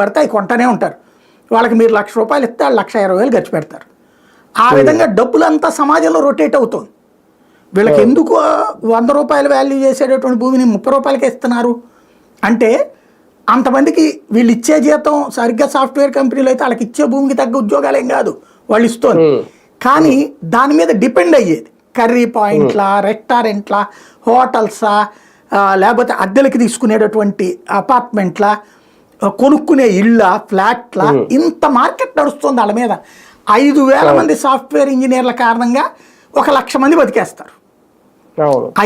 పడితే అవి కొంటూనే ఉంటారు. వాళ్ళకి మీరు లక్ష రూపాయలు ఇస్తే వాళ్ళు లక్ష ఇరవై వేలు ఖర్చు పెడతారు. ఆ విధంగా డబ్బులంతా సమాజంలో రొటేట్ అవుతుంది. వీళ్ళకి ఎందుకు వంద రూపాయలు వాల్యూ చేసేటటువంటి భూమిని ముప్పై రూపాయలకి ఇస్తున్నారు? అంటే అంతమందికి వీళ్ళు ఇచ్చే జీతం సరిగ్గా సాఫ్ట్వేర్ కంపెనీలు అయితే వాళ్ళకి ఇచ్చే భూమికి తగ్గ ఉద్యోగాలు ఏం కాదు. వాళ్ళు ఇస్తుంది. కానీ దాని మీద డిపెండ్ అయ్యేది. కర్రీ పాయింట్లా రెస్టారెంట్లా హోటల్సా లేకపోతే అద్దెలకి తీసుకునేటటువంటి అపార్ట్మెంట్లా కొనుక్కునే ఇళ్ళ ఫ్లాట్ల ఇంత మార్కెట్ నడుస్తుంది వాళ్ళ మీద. ఐదు వేల మంది సాఫ్ట్వేర్ ఇంజనీర్ల కారణంగా ఒక లక్ష మంది బతికేస్తారు.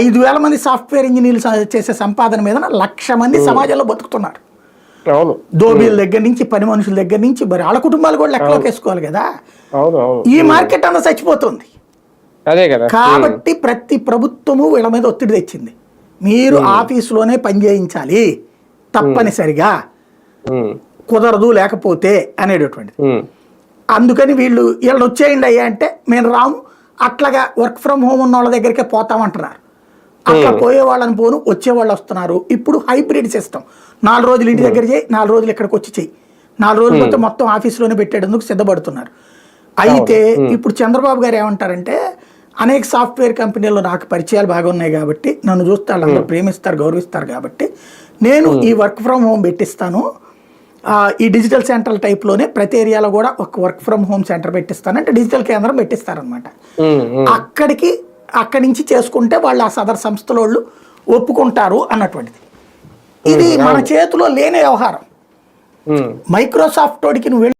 ఐదు వేల మంది సాఫ్ట్వేర్ ఇంజనీర్లు చేసే సంపాదన మీద లక్ష మంది సమాజంలో బతుకుతున్నారు. దోబీల దగ్గర నుంచి పని మనుషుల దగ్గర నుంచి మరి వాళ్ళ కుటుంబాలు కూడా లెక్కలోకి వేసుకోవాలి కదా. ఈ మార్కెట్ అంతా చచ్చిపోతుంది. కాబట్టి ప్రతి ప్రభుత్వము వీళ్ళ మీద ఒత్తిడి తెచ్చింది. మీరు ఆఫీసులోనే పని చేయించాలి. తప్పనిసరిగా. కుదరదు లేకపోతే అనేటటువంటిది. అందుకని వీళ్ళు వీళ్ళు వచ్చేయండి అయ్యా అంటే మేము రాము అట్లాగా వర్క్ ఫ్రమ్ హోమ్ ఉన్న వాళ్ళ దగ్గరికే పోతామంటున్నారు. అట్లా పోయే వాళ్ళని పోను వచ్చే వాళ్ళు వస్తున్నారు. ఇప్పుడు హైబ్రిడ్ సిస్టమ్ నాలుగు రోజులు ఇంటి దగ్గర చేయి నాలుగు రోజులు ఇక్కడికి వచ్చి చెయ్యి నాలుగు రోజులు పోతే మొత్తం ఆఫీస్లోనే పెట్టేందుకు సిద్ధపడుతున్నారు. అయితే ఇప్పుడు చంద్రబాబు గారు ఏమంటారంటే అనేక సాఫ్ట్వేర్ కంపెనీల్లో నాకు పరిచయాలు బాగా ఉన్నాయి కాబట్టి నన్ను చూస్తే వాళ్ళందరూ ప్రేమిస్తారు గౌరవిస్తారు కాబట్టి నేను ఈ వర్క్ ఫ్రమ్ హోమ్ పెట్టిస్తాను. ఈ డిజిటల్ సెంటర్ టైప్లోనే ప్రతి ఏరియాలో కూడా ఒక వర్క్ ఫ్రమ్ హోమ్ సెంటర్ పెట్టిస్తానంటే డిజిటల్ కేంద్రం పెట్టిస్తారనమాట అక్కడికి అక్కడి నుంచి చేసుకుంటే వాళ్ళు ఆ సదర్ సంస్థల వాళ్ళు ఒప్పుకుంటారు అన్నటువంటిది. ఇది మన చేతిలో లేని వ్యవహారం. మైక్రోసాఫ్ట్ వాడికి నువ్వు